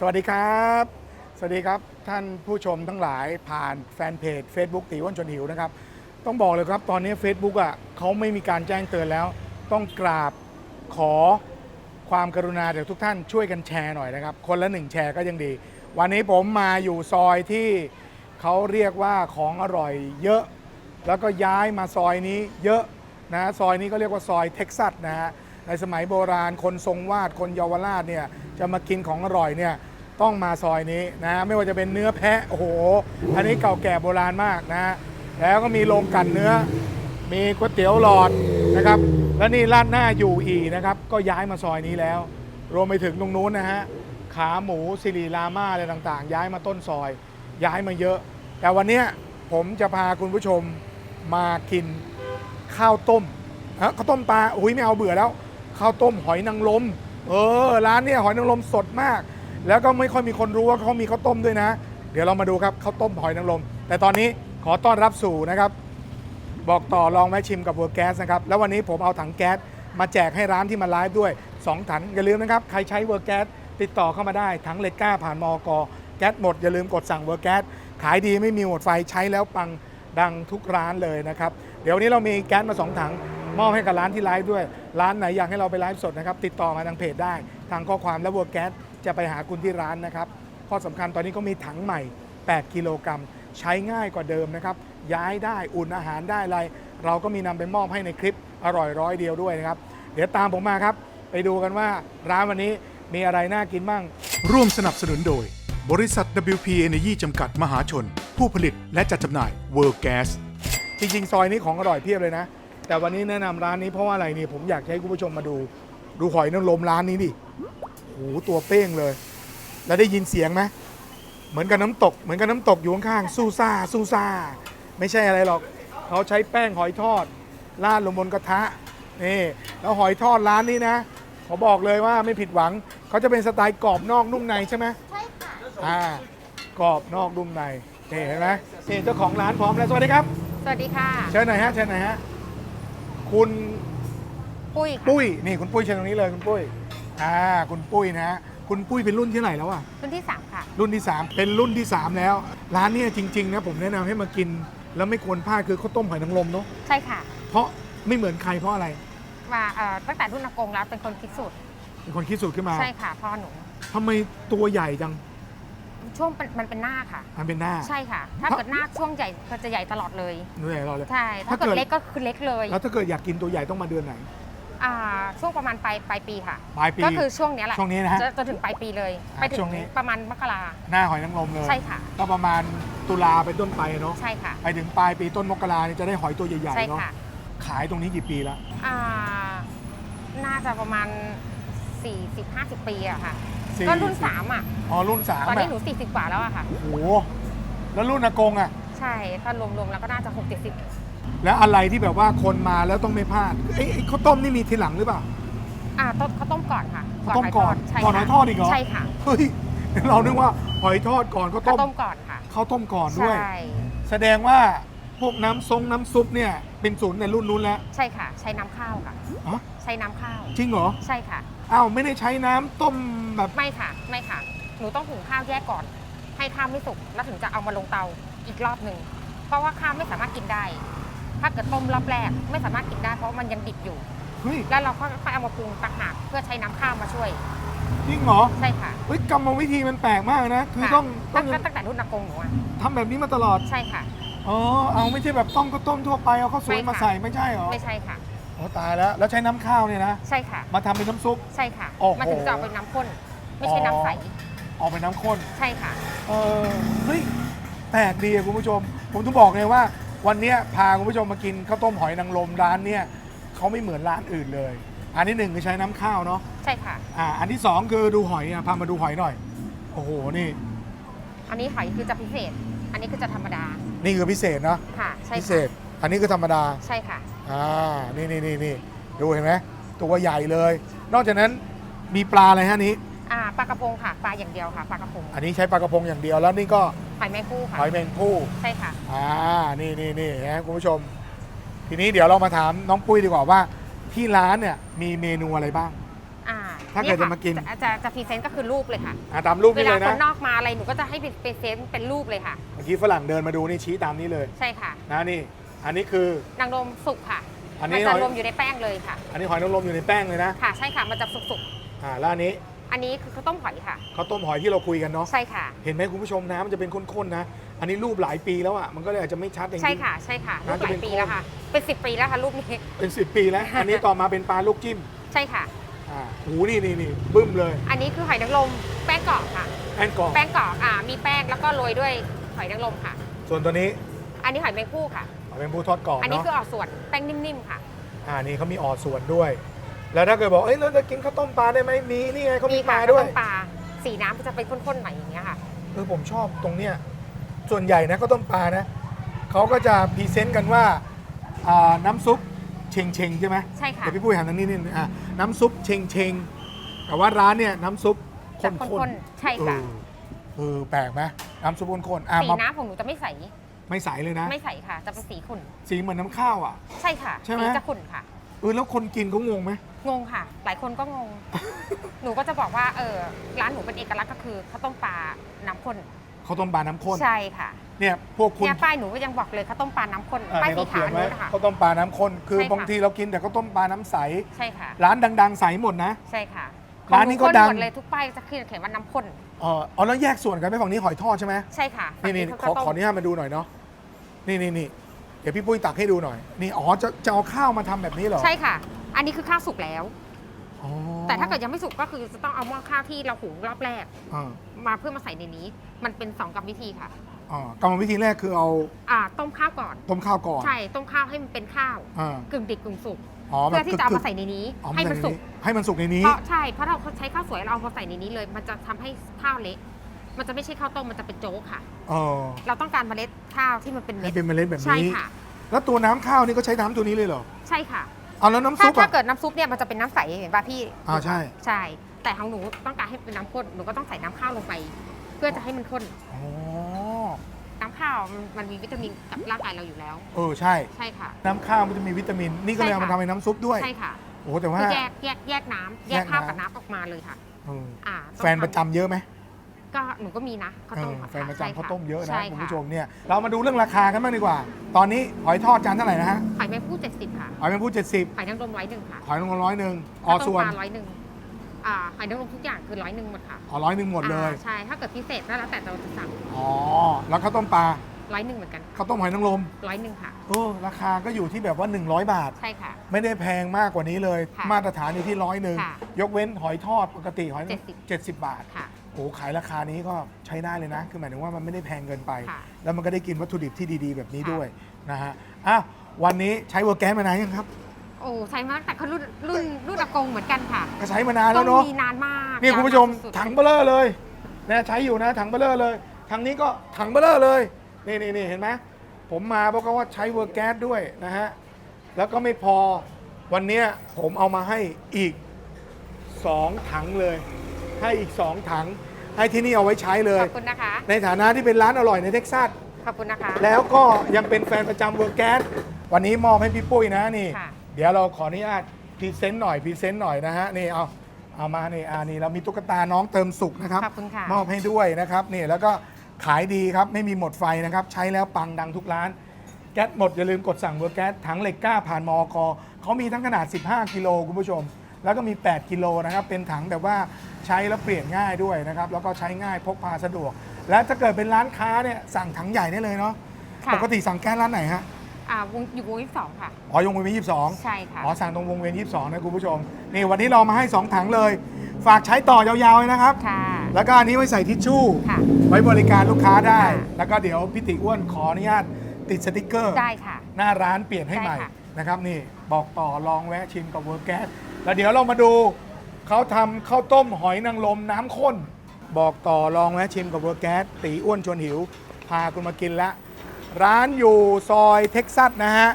สวัสดีครับ สวัสดีครับท่านผู้ชมทั้งหลายผ่านแฟนเพจ Facebook ตีอ้วันชวนหิวนะครับ ต้องบอกเลยครับตอนนี้ Facebook อะเขาไม่มีการแจ้งเตือนแล้ว ต้องกราบขอความกรุณาจากทุกท่านช่วยกันแชร์หน่อยนะครับ คนละหนึ่งแชร์ก็ยังดี วันนี้ผมมาอยู่ซอยที่เขาเรียกว่าของอร่อยเยอะ แล้วก็ย้ายมาซอยนี้เยอะนะซอยนี้ก็เรียกว่าซอยเท็กซัสนะฮะ ในสมัยโบราณ คนทรงวาดคนเยาวราชเนี่ยจะมากินของอร่อยเนี่ยต้องมาซอยนี้นะไม่ว่าจะเป็นเนื้อแพะโอ้โห อันนี้เก่าแก่โบราณมากนะ แล้วก็มีโรงกันเนื้อ มีก๋วยเตี๋ยวหลอดนะครับ และนี่ร้านหน้าอยู่อีนะครับ ก็ย้ายมาซอยนี้แล้ว รวมไปถึงตรงนู้นนะฮะขาหมูสิริรามาอะไรต่างๆ ย้ายมาต้นซอย ย้ายมาเยอะ แต่วันนี้ผมจะพาคุณผู้ชมมากินข้าวต้มฮะข้าวต้มปลาอุ้ยไม่เอาเบื่อแล้ว ข้าวต้มหอยนางรมเออร้านเนี่ยหอยนางรมสดมาก แล้วก็ไม่ค่อยมีคนรู้ว่าเขามีข้าวต้มด้วยนะ เดี๋ยวเรามาดูครับข้าวต้มหอยนางรมแต่ตอนนี้ขอต้อนรับสู่นะครับ บอกต่อลองแวะชิมกับเวอร์แก๊สนะครับแล้ววันนี้ผมเอาถังแก๊สมาแจกให้ร้านที่มาไลฟ์ด้วย 2 ถังอย่าลืมนะครับใครใช้เวอร์แก๊สติดต่อเข้ามาได้ถังเหล็กก้าผ่านมอกแก๊สหมดอย่าลืมกดสั่งเวอร์แก๊สขายดีไม่มีหมดไฟใช้แล้วปังดังทุกร้านเลยนะครับ เดี๋ยวนนี้เรามีแก๊สมา 2 ถัง มอบให้กับร้านที่ไลฟ์ด้วย ร้านไหนอยากให้เราไปไลฟ์สดนะครับติดต่อมาทางเพจได้ ทางข้อความและเวอร์แก๊สจะไปหาคุณที่ร้านนะครับข้อสำคัญตอนนี้ก็มีถังใหม่ 8 กิโลกรัมใช้ง่ายกว่าเดิมนะครับย้ายได้อุ่นอาหารได้อะไร เราก็มีนำไปมอบให้ในคลิปอร่อยร้อยเดียวด้วยนะครับเดี๋ยวตามผมมาครับ ไปดูกันว่าร้านวันนี้มีอะไรน่ากินบ้าง ร่วมสนับสนุนโดย บริษัท WP Energy จำกัดมหาชน ผู้ผลิตและจัดจำหน่าย World Gas จริง ๆ ซอยนี้ของอร่อยเพียบเลยนะ แต่วันนี้แนะนำร้านนี้เพราะว่าอะไรนี่ผมอยากให้คุณผู้ชมมาดู ดูหอยนางรมร้านนี้ดิโอ้โหตัวเป้งเลย แล้วได้ยินเสียงไหมเหมือนกับน้ำตก เหมือนกับน้ำตกอยู่ข้างๆสู้ซ่าสู้ซ่า ไม่ใช่อะไรหรอก เขาใช้แป้งหอยทอดราดลงบนกระทะนี่แล้วหอยทอดร้านนี้นะขอบอกเลยว่าไม่ผิดหวัง เขาจะเป็นสไตล์กรอบนอกนุ่มในใช่ไหมใช่ค่ะอ่ากรอบนอกนุ่มในนี่เห็นไหมนี่เจ้าของร้านพร้อมแล้วสวัสดีครับ สวัสดีค่ะ เชิญหน่อยฮะเชิญหน่อยฮะ คุณปุ้ยค่ะปุ้ยนี่คุณปุ้ยเชิญตรงนี้เลยคุณปุ้ยอ่าคุณปุ้ยนะฮะคุณปุ้ยเป็นรุ่นที่ไหนแล้วอะรุ่นที่3ค่ะ รุ่นที่ 3 เป็นรุ่นที่ 3 แล้ว ร้านเนี้จริงๆนะผมแนะนำให้มากิน แล้วไม่ควรพลาดคือข้าวต้มหอยนางรมเนาะใช่ค่ะ เพราะไม่เหมือนใครเพราะอะไรมาเอ่อตั้งแต่รุ่นอากงแล้วเป็นคนคิดสูตรเป็นคนคิดสูตรขึ้นมาใช่ค่ะพ่อหนูทำไมตัวใหญ่จัง ช่วงเป็นมันเป็นหน้าค่ะ มันเป็นหน้า ใช่ค่ะ ถ้าเพราะเกิดหน้าช่วงใหญ่ก็จะใหญ่ตลอดเลยเหนื่อยเราเลย ใช่ถ้าถ้าเกิเกิดด เล็กก็คือเล็กเลยแล้วถ้าเกิดอยากกินตัวใหญ่ต้องมาเดือนไหน อ่าช่วงประมาณปลายปลายปีค่ะ ปลายปี ก็คือช่วงเนี้ยแหละช่วงนี้นะฮะ จะจะถึงปลายปีเลย อ่าไปถึช่วงงนี้ ประมาณมกราหน้าหอยนางรมเลย ใช่ค่ะ ก็ประมาณตุลาเป็นต้นไปเนาะ ใช่ค่ะ ไปถึงปลายปีต้นมกราเนี่ยจะได้หอยตัวใหญ่ใช่ๆเนาะ ค่ะขายตรงนี้กี่ปีแล้วอ่าน่าจะประมาณ 40-50 ปีอะค่ะสี่ ก็รุ่น3อะ อ๋อรุ่นสามตอนนี้อะหนู40กว่าแล้วอะค่ะ โอ้โหแล้วรุ่นอากงอะใช่ถ้ารวมๆแล้วก็น่าจะ6 70แล้วอะไรที่แบบว่าคนมาแล้วต้องไม่พลาดเอ้ยไอ้ข้าวต้มนี่มีทีหลังหรือเปล่าอ่าต้มข้าวต้มก่อนค่ะข้าวต้มก่อนใช่ก่อนหอยทอดอีกเหรอใช่ค่ะเฮ้ยเรานึกว่าหอยทอดก่อนข้าวข้าต้วมต้มก่อนค่ะข้าวต้มก่อนด้วย ใช่แสดงว่าพวกน้ำซงน้ำซุปเนี่ยเป็นศูนย์ในรุ่นนู้นแล้ว ใช่ค่ะ ใช้น้ำข้าวค่ะอ๋อใช้น้ำข้าว จริงเหรอ ใช่ค่ะ อ้าวไม่ได้ใช้น้ำต้มแบบไม่ค่ะ ไม่ค่ะ หนูต้องหุงข้าวแยกก่อน ให้ข้าวไม่สุก แล้วถึงจะเอามาลงเตาอีกรอบหนึ่ง เพราะว่าข้าวไม่สามารถกินได้ ถ้าเกิดต้มรอบแรกไม่สามารถกินได้เพราะมันยังดิบอยู่ เฮ้ยแล้วเราก็ค่อยเอามาปรุงต่างหากเพื่อใช้น้ำข้าวมาช่วย จริงเหรอใช่ค่ะเฮ้ยกรรมวิธีมันแปลกมากนะ คือค่ะต้องต้ตั้องงตั้งแต่รุ่นอากงหนูอะทำแบบนี้มาตลอด ใช่ค่ะ อ๋อ เอาไม่ใช่แบบต้มก็ต้มทั่วไปเอาข้าวสวยไม่ค่ะมาใส่ไม่ใช่เหรอ ไม่ใช่ค่ะ อ๋อตายแล้ว แล้วใช้น้ำข้าวเนี่ยนะ ใช่ค่ะ มาทำเป็นน้ำซุป ใช่ค่ะ โอ้โห มันถึงจะเอาเป็นน้ำข้น ไม่ใช่น้ำใส ออกเป็นน้ำข้น ใช่ค่ะ เออเฮ้ยแปลกดีอะคุณผู้ชม ผมต้องบอกเลยว่า วันเนี้ยพาคุณผู้ชมมากินข้าวต้มหอยนางรมร้านเนี่ยเขาไม่เหมือนร้านอื่นเลย อันที่หนึ่งคือใช้น้ำข้าวเนาะใช่ค่ะ อ่าอันที่สองคือดูหอยอะพามาดูหอยหน่อย โอ้โหนี่อันนี้หอยคือจะพิเศษ อันนี้คือจะธรรมดา นี่คือพิเศษเนาะค่ะ ใช่พิเศค่ะษ อันนี้คือธรรมดา ใช่ค่ะ อ่า นี่นี่นี่นี่ดูเห็นไหมตัวใหญ่เลย นอกจากนั้นมีปลาอะไรฮะนี้ อ่าปลากระพงค่ะ ปลาอย่างเดียวค่ะปลากระพงอันนี้ใช้ปลากระพงอย่างเดียวแล้วนี่ก็หอยแมงผู้ค่ะหอยแมงผู้ใช่ค่ะ อ่า นี่นี่นี่นะคุณผู้ชม ทีนี้เดี๋ยวเรามาถามน้องปุ้ยดีกว่าว่า ที่ร้านเนี่ยมีเมนูอะไรบ้าง อ่าถ้าเกิดนี่จะมากิน จะจะจะพรีเซนต์ก็คือรูปเลยค่ะอะตามรูปเวนี้ลาเลยคนะนนอกมาอะไรหนูก็จะให้พรีเซนต์เป็นรูปเลยค่ะ เมื่อกี้ฝรั่งเดินมาดูนี่ชี้ตามนี้เลย ใช่ค่ะ นะนี่ อันนี้คือ นางรมสุกค่ะ อันมันี้จะหอย รวมอยู่ในแป้งเลยค่ะ อันนี้หอยนางรมอยู่ในแป้งเลยนะค่ะ ใช่ค่ะ มันจะสุกอ่าแล้วอันนี้ๆ อันนี้คือข้าวต้มหอยค่ะ ข้าวต้มหอยที่เราคุยกันเนาะใช่ค่ะ เห็นไหมคุณผู้ชมน้ำมันจะเป็นข้นๆนะ อันนี้รูปหลายปีแล้วอะมันก็เลยอาจจะไม่ชัดอย่างใช่นี้ ค่ะ ใช่ค่ะรูน่าปจะหลาเป็ยนปีโคนแล้วค่ะ เป็นสิบปีแล้วค่ะรูปนี้ เป็นสิบปีแล้ว อันนี้ต่อมาเป็นปลาลูกจิ้มใช่ค่ะ อ่าหูนี่นี่นี่บึ้มเลยอันนี้คือหอยนางรมแป้งกรอบค่ะ แอนกอร์แป้งกรอบอ่า มีแป้งแล้วก็โรยด้วยหอยนางรมค่ะ ส่วนตัวนี้อันนี้หอยแมงผู้ค่ะ เอาเป็นผู้ทอดกรอบอันนี้เนาะคือออกส่วนแป้งนิ่มๆค่ะ อ่านี่เขามีออส่วนด้วย แล้วถ้าเกิดบอกเอ้ยเราจะกินข้าวต้มปลาได้ไหมมีนี่ไงเขามีปค่ะลาด้วยข้าวต้มปลาสีน้ำจะเป็นข้นๆหน่อยอย่างเงี้ยค่ะ เออผมชอบตรงเนี้ยส่วนใหญ่นะข้าวต้มปลานะเขาก็จะพรีเซนต์กันว่าอ่าน้ำซุปเชงเชงใช่ไหมใช่ค่ะเดี๋ยวพี่ปุ้ยหันทางนี้นิดนึงอะน้ำซุปเชงเชงแต่ว่าร้านเนี่ยน้ำซุปข้จะนข้นๆใช่ๆเอค่ะอเออแปลกไหมน้ำซุปข้นๆอะสีมา น้ำของหนูจะไม่ใส ไม่ใสเลยนะ ไม่ใสค่ะ จะเป็นสีขุ่น สีเหมือนน้ำข้าวอะ ใช่ค่ะใช่ไหม สีจะขุ่นค่ะ เออแล้วคนกินเขางงไหม งงค่ะ หลายคนก็งง หนูก็จะบอกว่าเออร้านหนูเป็นเอกลักษณ์ก็คือข้าวต้มปลาน้ำข้นข้าวต้มปลาน้ำข้นใช่ค่ะเนี่ยพวกคุณเนี่ยป้ายหนูก็ยังบอกเลยข้าวต้มปลาน้ำข้นอะป้ายเนี่ยสีเขาเขีขายวนไว้อันนู้นนะคะข้าวต้มปลาน้ำข้นคือใช่ค่ะ บางทีเรากินแต่ข้าวต้มปลาน้ำใส ใช่ค่ะ ร้านดัง ๆ ใสหมดนะ ใช่ค่ะร้านนี้ก็ของหดังหมดเลยทุกป้ายจะขึ้นเขียนว่าน้ำข้น เออเอาแล้วแยกส่วนกันไหมฝั่งนี้หอยทอดใช่ไหมใช่ค่ะนี่นี่ฝั่งขอข้าวขออต้มนุญาตมาดูหน่อยเนาะนี่นี่นี่เดี๋ยวพี่ปุ้ยตักให้ดูหน่อย นี่อ๋อจะจะเอาข้าวมาทำแบบนี้เหรอใช่ค่ะ อันนี้คือข้าวสุกแล้วอ๋อแต่ถ้าเกิดยังไม่สุกก็คือจะต้องเอาหม้อข้าวที่เราหุงรอบแรกอ่ามาเพื่อมาใส่ในนี้ มันเป็นสองกรรมวิธีค่ะอ่ากรรมวิธีแรกคือเอาอ่าต้มข้าวก่อน ต้มข้าวก่อน ใช่ ต้มข้าวให้มันเป็นข้าวอ่ากึ่งดิบกึ่งสุก อ๋อแบเพื่บ อที่จะเอากึมาบใส่ในนี้ๆอ๋อให้มันสุกให้มันสุกในนี้ เพราะใช่เพราะเราใช้ข้าวสวยเราเอามาใส่ในนี้เลย มันจะทำให้ข้าวเละมันจะไม่ใช่ข้าวต้มมันจะเป็นโจ๊กค่ะ เออเราต้องการเมล็ดข้าวที่มันเป็นให้เม็ดเป็นเมล็ดแบบใช่นี้ ค่ะ แล้วตัวน้ำข้าวนี่ก็ใช้น้ำตัวนี้เลยเหรอ ใช่ค่ะ เอาแล้วน้ำถ้าซุปถ้าอะ เกิดน้ำซุปเนี่ยมันจะเป็นน้ำใสเห็นป่ะพี่อ่าใช่ ใช่ แต่ของหนูต้องการให้เป็นน้ำข้นหนูก็ต้องใส่น้ำข้าวลงไป เพื่อจะให้มันข้น อ๋อน้ำข้าวมันมันมีวิตามินกับร่างกายเราอยู่แล้ว เออใช่ ใช่ค่ะ น้ำข้าวมันจะมีวิตามิน นี่ก็เลยเอามาใช่ค่ะทำเป็นน้ำซุปด้วย ใช่ค่ะโอ้แต่ว่า คือแยกแยกแยกน้ำแยแยกกข้าวน้ำกับน้ำออกมาเลยค่ะเอออ่าต้องแฟนประจำทเยอะไหมำก็หนูก็มีนะข้าวต้มเออค่ะแฟนประใช่จำค่ะข้าวต้มเยอะนะใช่คุณค่ะผู้ชมเนี่ย เรามาดูเรื่องราคากันบ้างดีกว่า ตอนนี้หอยทอดจานเท่าไหร่นะฮะหอยแมงผู้เจ็ดสิบค่ะหอยเป็นผู้เจ็ดสิบหอยนางรมร้อยหนึ่งค่ะหอยนางรมร้อยหนึ่งออข้าวต้มส่วน ปลาร้อยหนึ่ง อ่าหอยนางรมทุกอย่างคือร้อยหนึ่งหมดค่ะอ๋อร้อยหนึ่งหมดเลย อ่าใช่ถ้าเกิดพิเศษก็แล้วแต่เราจะสั่งอ๋อ แล้วข้าวต้มปลาร้อยหนึ่งเหมือนกันข้าวต้มหอยนางรมร้อยหนึ่งค่ะ เออราคาก็อยู่ที่แบบว่า 100 บาท ใช่ค่ะ ไม่ได้แพงมากกว่านี้เลย ค่ะมาตรฐานอยู่ที่ร้อยหนึ่งค่ะยกเว้นหอยทอดปกติหอย70เจ็ดสิบบาท ค่ะ โอ้ขายราคานี้ก็ใช้ได้เลยนะ คือหมายถึงว่ามันไม่ได้แพงเกินไป ค่ะแล้วมันก็ได้กินวัตถุดิบที่ดีๆ แบบนี้ค่ะ ด้วยนะฮะอะวันนี้ใช้เวอร์แกนมานานยังครับโอ้ใช้มาตั้งแต่เขารุ่นรุ่นรุ่นอากงเหมือนกันค่ะก็ใช้มานานต้แล้อวงเนาะมีนานมากนี่คุณผู้ชมยาวนานสุดๆถังเบลเลอร์เลยนะใช้อยู่นะถังเบลเลอร์เลยทางนี้ก็ถังเบลเลอร์เลยนี่นี่นี่เห็นไหมผมมาเพราะว่าใช้เวอร์แก๊สด้วยนะฮะแล้วก็ไม่พอวันเนี้ยผมเอามาให้อีก 2 ถังเลย ให้อีก 2 ถัง ให้ที่นี่เอาไว้ใช้เลย ขอบคุณนะคะ ในฐานะที่เป็นร้านอร่อยในเท็กซัส ขอบคุณนะคะ แล้วก็ยังเป็นแฟนประจำเวอร์แก๊สวันนี้มอบให้พี่ปุ้ยนะนี่ค่ะ เดี๋ยวเราขออนุญาตพรีเซนต์หน่อยพรีเซนต์หน่อยนะฮะนี่เอาเอามานี่อ่านี่เรามีตุ๊กตาน้องเติมสุขนะครับขอบคุณค่ะ มอบให้ด้วยนะครับนี่แล้วก็ขายดีครับไม่มีหมดไฟนะครับ ใช้แล้วปังดังทุกร้าน แก๊สหมดอย่าลืมกดสั่งเวอร์แก๊สถังเหล็กกล้าผ่านมอกเขามีทั้งขนาด 15 กิโลคุณผู้ชม แล้วก็มี 8 กิโลนะครับ เป็นถังแบบว่าใช้แล้วเปลี่ยนง่ายด้วยนะครับ แล้วก็ใช้ง่ายพกพาสะดวก และถ้าเกิดเป็นร้านค้าเนี่ยสั่งถังใหญ่ได้เลยเนาะค่ะ ปกติสั่งแก๊สร้านไหนฮะ อ่าวงอยู่วงที่สองค่ะ อ๋อยงเวียนยี่สิบสองใช่ค่ะ อ๋อสั่งตรงวงเวียนยี่สิบสองนะคุณผู้ชม นี่วันนี้เรามาให้ 2 ถังเลย ฝากใช้ต่อยาวๆเลยนะครับ ค่ะ แล้วก็อันนี้ไว้ใส่ทิชชู่ ค่ะ ไว้บริการลูกค้าได้ ค่ะ แล้วก็เดี๋ยวพี่ติอ้วนขออนุญาตติดสติกเกอร์ ได้ค่ะ หน้าร้านเปลี่ยนให้ใหม่ได้ค่ะ นะครับนี่บอกต่อลองแวะชิมกับเวอร์แก๊สแล้วเดี๋ยวเรามาดูเขาทำข้าวต้มหอยนางรมน้ำข้น บอกต่อลองแวะชิมกับเวอร์แก๊สตีอ้วนชวนหิว พาคุณมากินละ ร้านอยู่ซอยเท็กซัสนะฮะ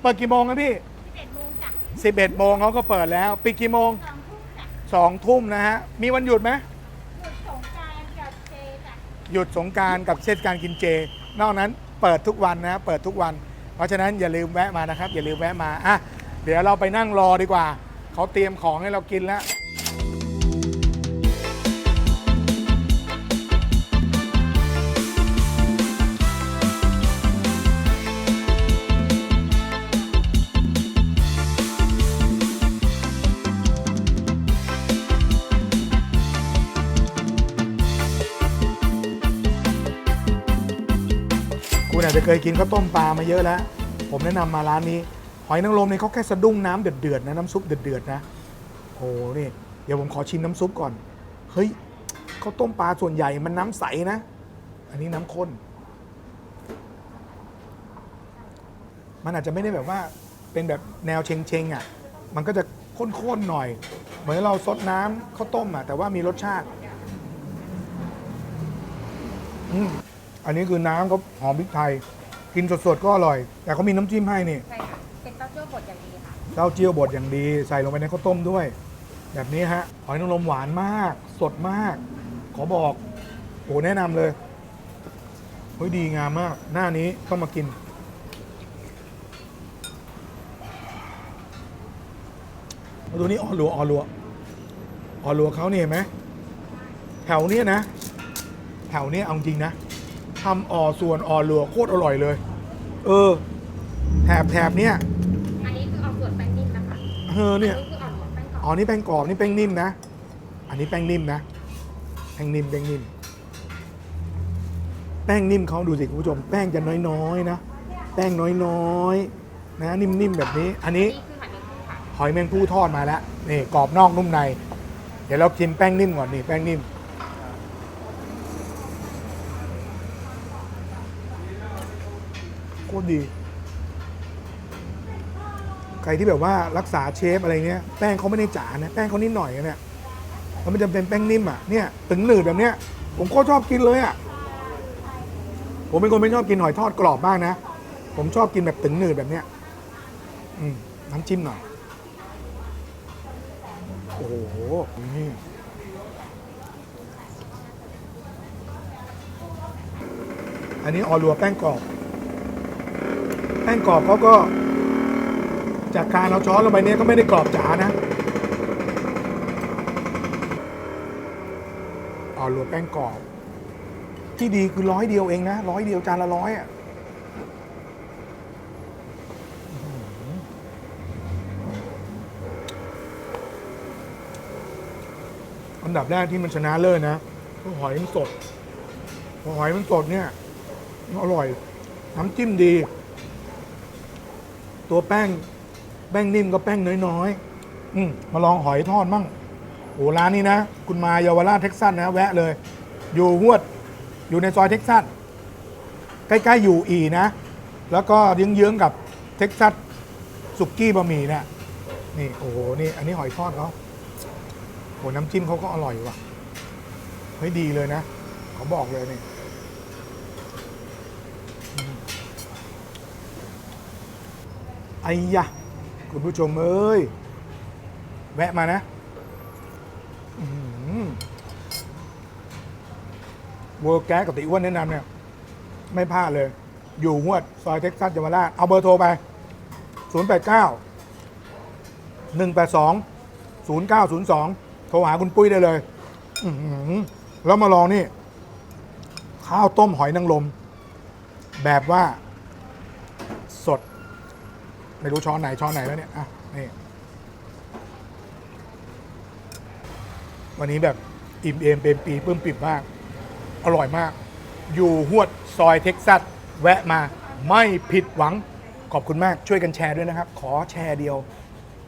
เปิดกี่โมงครับพี่ 11โมงจ้ะ11โมงเขาก็เปิดแล้ว ปิดกี่โมง2ทุ่มจ้ะ2ทุ่มนะฮะ มีวันหยุดไหมหยุดสงกรารกับเจจ้ะหยุดสงกรารกับเทศกาลกินเจ นอกนั้นเปิดทุกวันนะเปิดทุกวัน เพราะฉะนั้นอย่าลืมแวะมานะครับ อย่าลืมแวะมาอะเดี๋ยวเราไปนั่งรอดีกว่า เขาเตรียมของให้เรากินแล้ว คุณอาจจะเคยกินข้าวต้มปลามาเยอะแล้ว ผมแนะนำมาร้านนี้ หอยนางรมเนี่ยเขาแค่สะดุ้งน้ำเดือดๆนะน้ำซุปเดือดๆนะโอ้นี่เดี๋ยวผมขอชิมน้ำซุปก่อน เฮ้ยข้าวต้มปลาส่วนใหญ่มันน้ำใสนะ อันนี้น้ำข้น มันอาจจะไม่ได้แบบว่าเป็นแบบแนวเชงเชงๆอะ มันก็จะข้นๆหน่อย เหมือนเราซดน้ำข้าวต้มอะแต่ว่ามีรสชาติ อืม อันนี้คือน้ำเขาหอมพริกไทย กินสดๆก็อร่อย แต่เขามีน้ำจิ้มให้นี่ใช่ค่ะเป็นเต้าเจี้ยวบดอย่างดีค่ะเต้าเจี้ยวบดอย่างดี ใส่ลงไปในข้าวต้มด้วย แบบนี้ฮะหอยนางรมหวานมาก สดมาก ขอบอกโอ้แนะนำเลยเฮ้ยดีงามมาก หน้านี้ต้องมากินมาดูนี่ออลัวออลัวออลัวเขาเนี่ยเห็นไหมแถวเนี้ยนะ แถวเนี้ยเอาจริงนะทำออส่วนออลัวโคตรอร่อยเลย เออแถบแถบเนี้ยอันนี้คือเอาส่วนแป้งนิ่มนะคะเออเนี่ย อันนี้คือเอาส่วนแป้งกรอบอ๋อ นี่แป้งกรอบ นี่แป้งนิ่มนะ อันนี้แป้งนิ่มนะ แป้งนิ่ม แป้งนิ่ม แป้งนิ่มเขาดูสิคุณผู้ชม แป้งจะน้อยๆนะ แป้งน้อยๆ นะ นิ่มๆแบบนี้ อันนี้นี่คือหันเป็นคู่ค่ะหอยแมงผู้ทอดมาแล้ว นี่กรอบนอกนุ่มใน เดี๋ยวเราชิมแป้งนิ่มก่อนนี่แป้งนิ่ม โค ตรดี ใครที่แบบว่ารักษาเชฟอะไรเนี้ยแป้งเขาไม่ได้จ๋านะแป้งเขานิดหน่อยเนี่ยแล้วมันจะเป็นแป้งนิ่มอะเนี่ยถึงหนืดแบบเนี้ยผมโคตรชอบกินเลยอะผมเป็นคนไม่ชอบกินหอยทอดกรอบมากนะ ผมชอบกินแบบถึงหนืดแบบเนี้ยอืมน้ำจิ้มหน่อย โอ้โห นี่อันนี้ออรัวแป้งกรอบ ป้งกรอบเขาก็ จากการเอาช้อนลงไปเนี่ยก็ไม่ได้กรอบจ๋านะออรัวแป้งกรอบ ที่ดีคือร้อยเดียวเองนะร้อยเดียวจานละร้อยอะอันดับแรกที่มันชนะเลิศนะเพราะหอยมันสดพอหอยมันสดเนี่ย อร่อย น้ำจิ้มดี ตัวแป้ง แป้งนิ่มก็แป้งน้อยๆอืมมาลองหอยทอดมั่งโอ้ร้านนี้นะ คุณมาเยาวราชเท็กซัสนะแวะเลย อยู่หวด อยู่ในซอยเท็กซัส ใกล้ๆอยู่อีนะ แล้วก็เยื้องๆกับเท็กซัสสุกี้บะหมี่เนี่ยนี่โอ้โหนี่ อันนี้หอยทอดเขาโหน้ำจิ้มเขาก็อร่อยว่ะเฮ้ยดีเลยนะเขาบอกเลยนี่อืมไอ้ยะคุณผู้ชมเอ้ย แวะมานะเวอร์แก๊สกับติอ้วนแนะนำเนี่ย ไม่พลาดเลย อยู่หวด ซอยเท็กซัสเยาวราชเอาเบอร์โทรไป 089 182 0902 โทรหาคุณปุ้ยได้เลยแล้วมาลองนี่ ข้าวต้มหอยนางรมแบบว่า ไม่รู้ช้อนไหนช้อนไหนแล้วเนี่ยอะนี่วันนี้แบบอิ่มเอมเป็นปีปลื้มปิ่มมาก อร่อยมาก อยู่หวดซอยเท็กซัส แวะมาไม่ผิดหวังขอบคุณมากช่วยกันแชร์ด้วยนะครับ ขอแชร์เดียว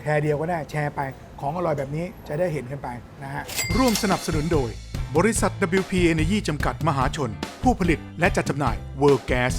แชร์เดียวก็ได้แชร์ไป ของอร่อยแบบนี้จะได้เห็นกันไปนะฮะร่วมสนับสนุนโดย บริษัท WP Energy จำกัดมหาชน ผู้ผลิตและจัดจำหน่าย World Gas